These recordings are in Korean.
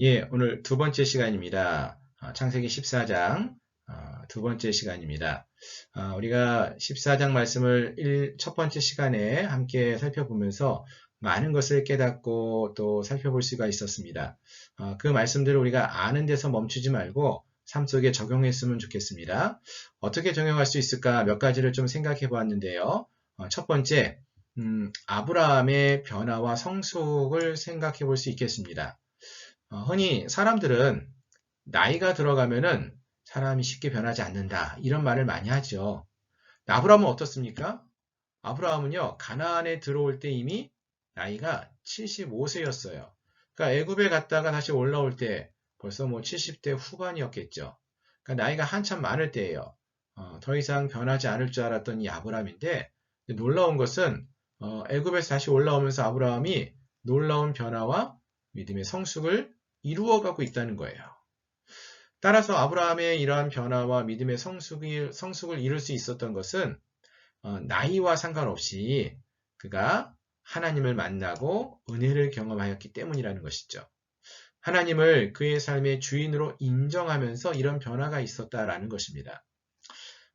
예, 오늘 두 번째 시간입니다. 어, 창세기 14장 어, 두 번째 시간입니다. 어, 우리가 14장 말씀을 일, 첫 번째 시간에 함께 살펴보면서 많은 것을 깨닫고 또 살펴볼 수가 있었습니다. 어, 그 말씀들을 우리가 아는 데서 멈추지 말고 삶 속에 적용했으면 좋겠습니다. 어떻게 적용할 수 있을까 몇 가지를 좀 생각해 보았는데요. 어, 첫 번째, 음, 아브라함의 변화와 성숙을 생각해 볼 수 있겠습니다. 어, 흔히 사람들은 나이가 들어가면은 사람이 쉽게 변하지 않는다. 이런 말을 많이 하죠. 아브라함은 어떻습니까? 아브라함은요, 가나안에 들어올 때 이미 나이가 75세였어요. 그러니까 애굽에 갔다가 다시 올라올 때 벌써 뭐 70대 후반이었겠죠. 그러니까 나이가 한참 많을 때예요. 어, 더 이상 변하지 않을 줄 알았던 이 아브라함인데 놀라운 것은 어, 애굽에서 다시 올라오면서 아브라함이 놀라운 변화와 믿음의 성숙을 이루어가고 있다는 거예요. 따라서 아브라함의 이러한 변화와 믿음의 성숙을, 성숙을 이룰 수 있었던 것은 어, 나이와 상관없이 그가 하나님을 만나고 은혜를 경험하였기 때문이라는 것이죠. 하나님을 그의 삶의 주인으로 인정하면서 이런 변화가 있었다라는 것입니다.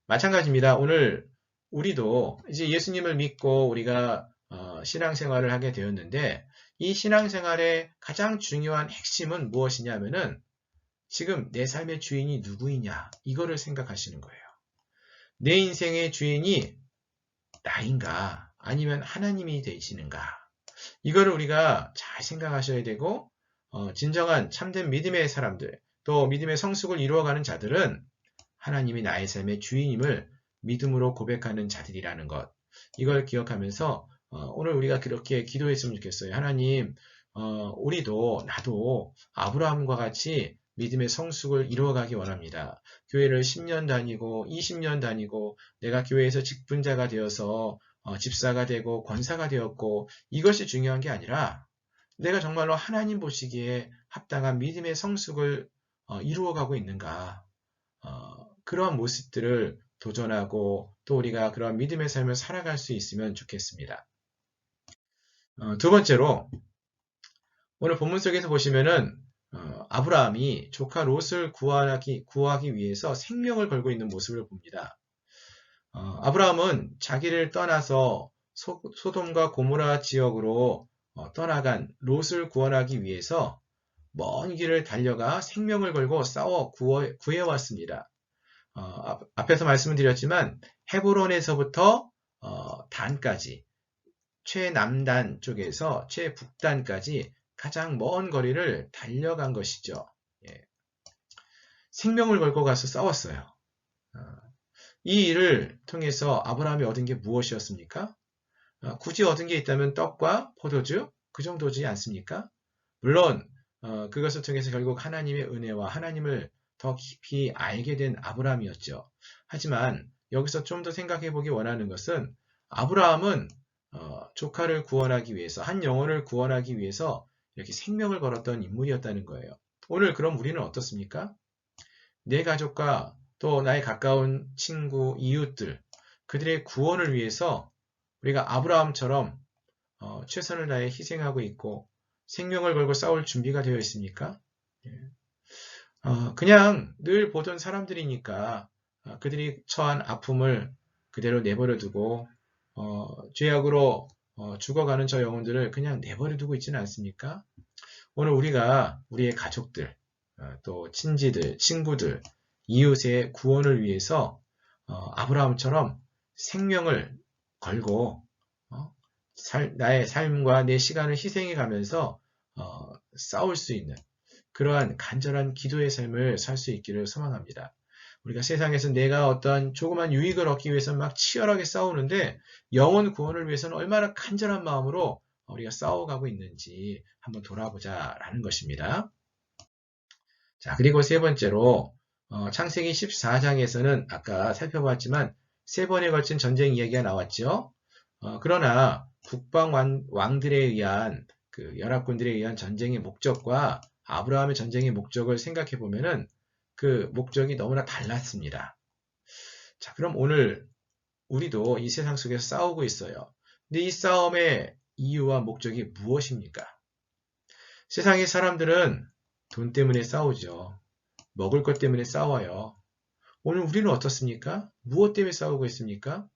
마찬가지입니다. 오늘 우리도 이제 예수님을 믿고 우리가 어, 신앙생활을 하게 되었는데 이 신앙생활의 가장 중요한 핵심은 무엇이냐면은 지금 내 삶의 주인이 누구이냐 이거를 생각하시는 거예요. 내 인생의 주인이 나인가 아니면 하나님이 되시는가 이거를 우리가 잘 생각하셔야 되고 어, 진정한 참된 믿음의 사람들 또 믿음의 성숙을 이루어가는 자들은 하나님이 나의 삶의 주인임을 믿음으로 고백하는 자들이라는 것 이걸 기억하면서 어, 오늘 우리가 그렇게 기도했으면 좋겠어요. 하나님 어, 우리도 나도 아브라함과 같이 믿음의 성숙을 이루어가기 원합니다. 교회를 10년 다니고 20년 다니고 내가 교회에서 직분자가 되어서 어, 집사가 되고 권사가 되었고 이것이 중요한 게 아니라 내가 정말로 하나님 보시기에 합당한 믿음의 성숙을 어, 이루어가고 있는가 어, 그러한 모습들을 도전하고 또 우리가 그런 믿음의 삶을 살아갈 수 있으면 좋겠습니다. 어, 두 번째로 오늘 본문 속에서 보시면은 어, 아브라함이 조카 롯을 구하기, 구하기 위해서 생명을 걸고 있는 모습을 봅니다. 어, 아브라함은 자기를 떠나서 소, 돔과 고모라 지역으로 어, 떠나간 롯을 구원하기 위해서 먼 길을 달려가 생명을 걸고 싸워 구해, 구해왔습니다. 어, 앞 에서 말씀을 드렸지만 헤브론에서부터 어, 단까지 최남단 쪽에서 최북단까지 가장 먼 거리를 달려간 것이죠. 예. 생명을 걸고 가서 싸웠어요. 어, 이 일을 통해서 아브라함이 얻은 게 무엇이었습니까? 어, 굳이 얻은 게 있다면 떡과 포도주 그 정도지 않습니까? 물론 어, 그것을 통해서 결국 하나님의 은혜와 하나님을 더 깊이 알게 된 아브라함이었죠. 하지만 여기서 좀 더 생각해 보기 원하는 것은 아브라함은 어, 조카를 구원하기 위해서 한 영혼을 구원하기 위해서 이렇게 생명을 걸었던 인물이었다는 거예요. 오늘 그럼 우리는 어떻습니까? 내 가족과 또 나의 가까운 친구, 이웃들, 그들의 구원을 위해서 우리가 아브라함처럼 어, 최선을 다해 희생하고 있고 생명을 걸고 싸울 준비가 되어 있습니까? 예. 어, 그냥 늘 보던 사람들이니까 어, 그들이 처한 아픔을 그대로 내버려 두고 어, 죄악으로 어, 죽어가는 저 영혼들을 그냥 내버려 두고 있지는 않습니까? 오늘 우리가 우리의 가족들, 어, 또 친지들, 친구들, 이웃의 구원을 위해서 어, 아브라함처럼 생명을 걸고 어, 살, 나의 삶과 내 시간을 희생해 가면서 어, 싸울 수 있는 그러한 간절한 기도의 삶을 살 수 있기를 소망합니다. 우리가 세상에서 내가 어떠한 조그만 유익을 얻기 위해서 막 치열하게 싸우는데 영혼 구원을 위해서는 얼마나 간절한 마음으로 우리가 싸워가고 있는지 한번 돌아보자라는 것입니다. 자, 그리고 세 번째로 어, 창세기 14장에서는 아까 살펴봤지만 세 번에 걸친 전쟁 이야기가 나왔죠. 어, 그러나 북방 왕, 들에 의한 그 연합군들에 의한 전쟁의 목적과 아브라함의 전쟁의 목적을 생각해 보면은 그 목적이 너무나 달랐습니다. 자, 그럼 오늘 우리도 이 세상 속에서 싸우고 있어요. 근데 이 싸움의 이유와 목적이 무엇입니까? 세상의 사람들은 돈 때문에 싸우죠. 먹을 것 때문에 싸워요. 오늘 우리는 어떻습니까? 무엇 때문에 싸우고 있습니까?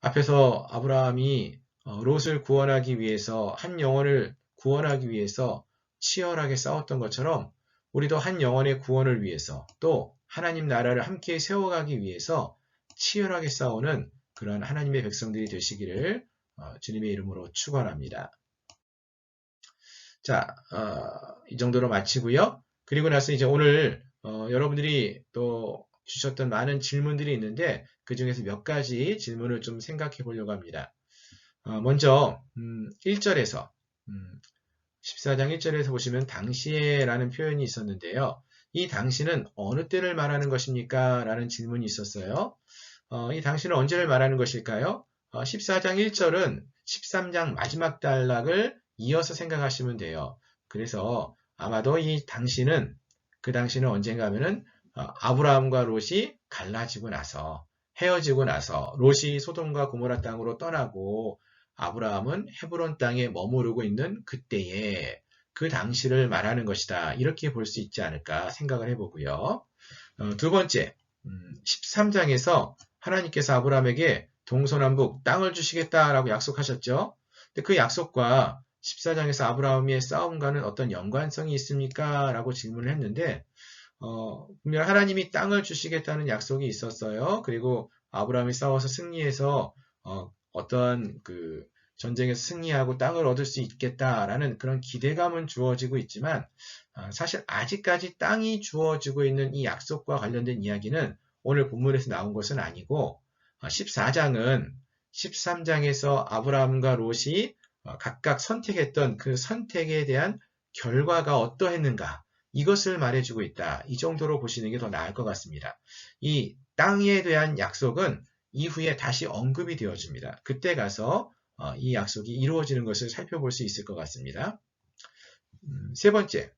앞에서 아브라함이 어, 롯을 구원하기 위해서 한 영혼을 구원하기 위해서 치열하게 싸웠던 것처럼 우리도 한 영혼의 구원을 위해서 또 하나님 나라를 함께 세워가기 위해서 치열하게 싸우는 그런 하나님의 백성들이 되시기를 어, 주님의 이름으로 축원합니다. 자, 어, 이 정도로 마치고요. 그리고 나서 이제 오늘 어, 여러분들이 또 주셨던 많은 질문들이 있는데 그 중에서 몇 가지 질문을 좀 생각해 보려고 합니다. 어, 먼저 음, 1절에서 음, 14장 1절에서 보시면 당시에 라는 표현이 있었는데요. 이 당시는 어느 때를 말하는 것입니까? 라는 질문이 있었어요. 어, 이 당시는 언제를 말하는 것일까요? 어, 14장 1절은 13장 마지막 단락을 이어서 생각하시면 돼요. 그래서 아마도 이 당시는 그 당시는 언젠가 하면은 어, 아브라함과 롯이 갈라지고 나서 헤어지고 나서 롯이 소돔과 고모라 땅으로 떠나고 아브라함은 헤브론 땅에 머무르고 있는 그때에 그 당시를 말하는 것이다. 이렇게 볼 수 있지 않을까 생각을 해보고요. 어, 두 번째, 음, 13장에서 하나님께서 아브라함에게 동서남북 땅을 주시겠다라고 약속하셨죠. 근데 그 약속과 14장에서 아브라함의 싸움과는 어떤 연관성이 있습니까? 라고 질문을 했는데, 어, 분명 하나님이 땅을 주시겠다는 약속이 있었어요. 그리고 아브라함이 싸워서 승리해서 어, 어떠한 그 전쟁에서 승리하고 땅을 얻을 수 있겠다라는 그런 기대감은 주어지고 있지만 어, 사실 아직까지 땅이 주어지고 있는 이 약속과 관련된 이야기는 오늘 본문에서 나온 것은 아니고 14장은 어, 13장에서 아브라함과 롯이 어, 각각 선택했던 그 선택에 대한 결과가 어떠했는가 이것을 말해주고 있다. 이 정도로 보시는 게 더 나을 것 같습니다. 이 땅에 대한 약속은 이후에 다시 언급이 되어집니다. 그때 가서 어, 이 약속이 이루어지는 것을 살펴볼 수 있을 것 같습니다. 음, 세 번째,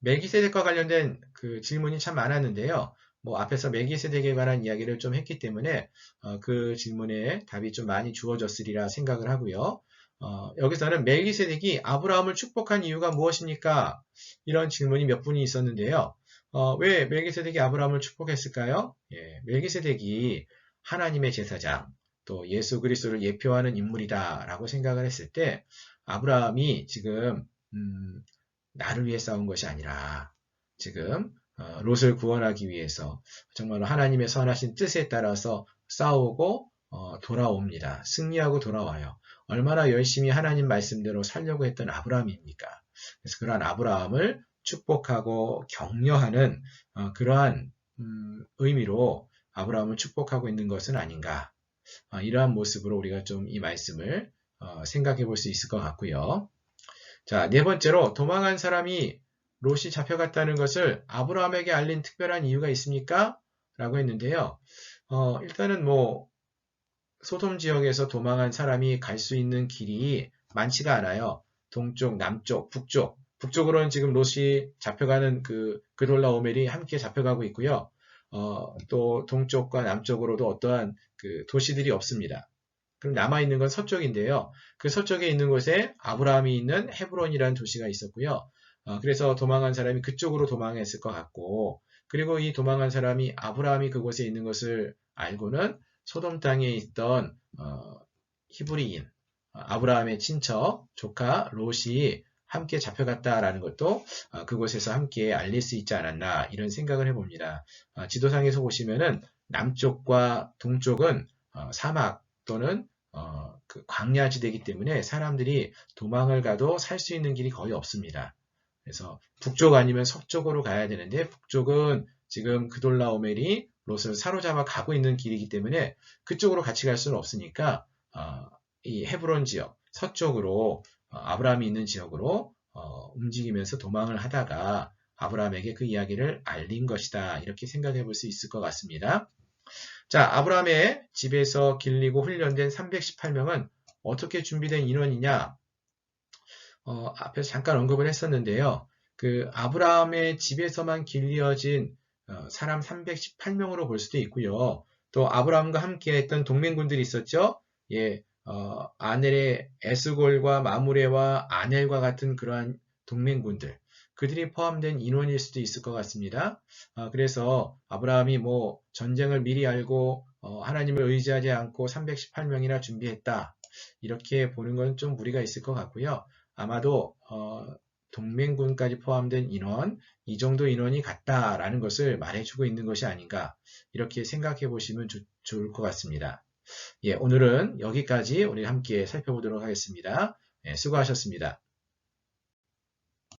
멜기세덱과 관련된 그 질문이 참 많았는데요. 뭐 앞에서 멜기세덱에 관한 이야기를 좀 했기 때문에 어, 그 질문에 답이 좀 많이 주어졌으리라 생각을 하고요. 어, 여기서는 멜기세덱이 아브라함을 축복한 이유가 무엇입니까? 이런 질문이 몇 분이 있었는데요. 어, 왜 멜기세덱이 아브라함을 축복했을까요? 예, 멜기세덱이 하나님의 제사장, 또 예수 그리스도를 예표하는 인물이다라고 생각을 했을 때 아브라함이 지금 음, 나를 위해 싸운 것이 아니라 지금 어, 롯을 구원하기 위해서 정말로 하나님의 선하신 뜻에 따라서 싸우고 어, 돌아옵니다. 승리하고 돌아와요. 얼마나 열심히 하나님 말씀대로 살려고 했던 아브라함입니까? 그래서 그러한 아브라함을 축복하고 격려하는 어, 그러한 음, 의미로 아브라함을 축복하고 있는 것은 아닌가. 어, 이러한 모습으로 우리가 좀 이 말씀을 어, 생각해 볼 수 있을 것 같고요. 자, 네 번째로 도망한 사람이 롯이 잡혀갔다는 것을 아브라함에게 알린 특별한 이유가 있습니까? 라고 했는데요. 어, 일단은 뭐 소돔 지역에서 도망한 사람이 갈 수 있는 길이 많지가 않아요. 동쪽, 남쪽, 북쪽. 북쪽으로는 지금 롯이 잡혀가는 그 그돌라 오멜이 함께 잡혀가고 있고요. 어, 또 동쪽과 남쪽으로도 어떠한 그 도시들이 없습니다. 그럼 남아 있는 건 서쪽인데요. 그 서쪽에 있는 곳에 아브라함이 있는 헤브론이라는 도시가 있었고요. 어, 그래서 도망한 사람이 그쪽으로 도망했을 것 같고, 그리고 이 도망한 사람이 아브라함이 그곳에 있는 것을 알고는 소돔 땅에 있던 어, 히브리인, 아브라함의 친척, 조카 롯이 함께 잡혀갔다라는 것도 어, 그곳에서 함께 알릴 수 있지 않았나 이런 생각을 해봅니다. 어, 지도상에서 보시면은 남쪽과 동쪽은 어, 사막 또는 그 광야지대이기 때문에 사람들이 도망을 가도 살 수 있는 길이 거의 없습니다. 그래서 북쪽 아니면 서쪽으로 가야 되는데 북쪽은 지금 그돌라오멜이 롯을 사로잡아 가고 있는 길이기 때문에 그쪽으로 같이 갈 수는 없으니까 이 헤브론 지역 서쪽으로 어, 아브라함이 있는 지역으로 어, 움직이면서 도망을 하다가 아브라함에게 그 이야기를 알린 것이다. 이렇게 생각해 볼 수 있을 것 같습니다. 자, 아브라함의 집에서 길리고 훈련된 318명은 어떻게 준비된 인원이냐? 어, 앞에서 잠깐 언급을 했었는데요. 그 아브라함의 집에서만 길리어진 어, 사람 318명으로 볼 수도 있고요. 또 아브라함과 함께 했던 동맹군들이 있었죠. 예, 어, 아넬의 에스골과 마무레와 아넬과 같은 그러한 동맹군들, 그들이 포함된 인원일 수도 있을 것 같습니다. 아, 그래서 아브라함이 뭐 전쟁을 미리 알고 어, 하나님을 의지하지 않고 318명이나 준비했다. 이렇게 보는 건 좀 무리가 있을 것 같고요. 아마도 어, 동맹군까지 포함된 인원, 이 정도 인원이 같다라는 것을 말해주고 있는 것이 아닌가 이렇게 생각해 보시면 조- 좋을 것 같습니다. 예, 오늘은 여기까지 우리 함께 살펴보도록 하겠습니다. 예, 수고하셨습니다.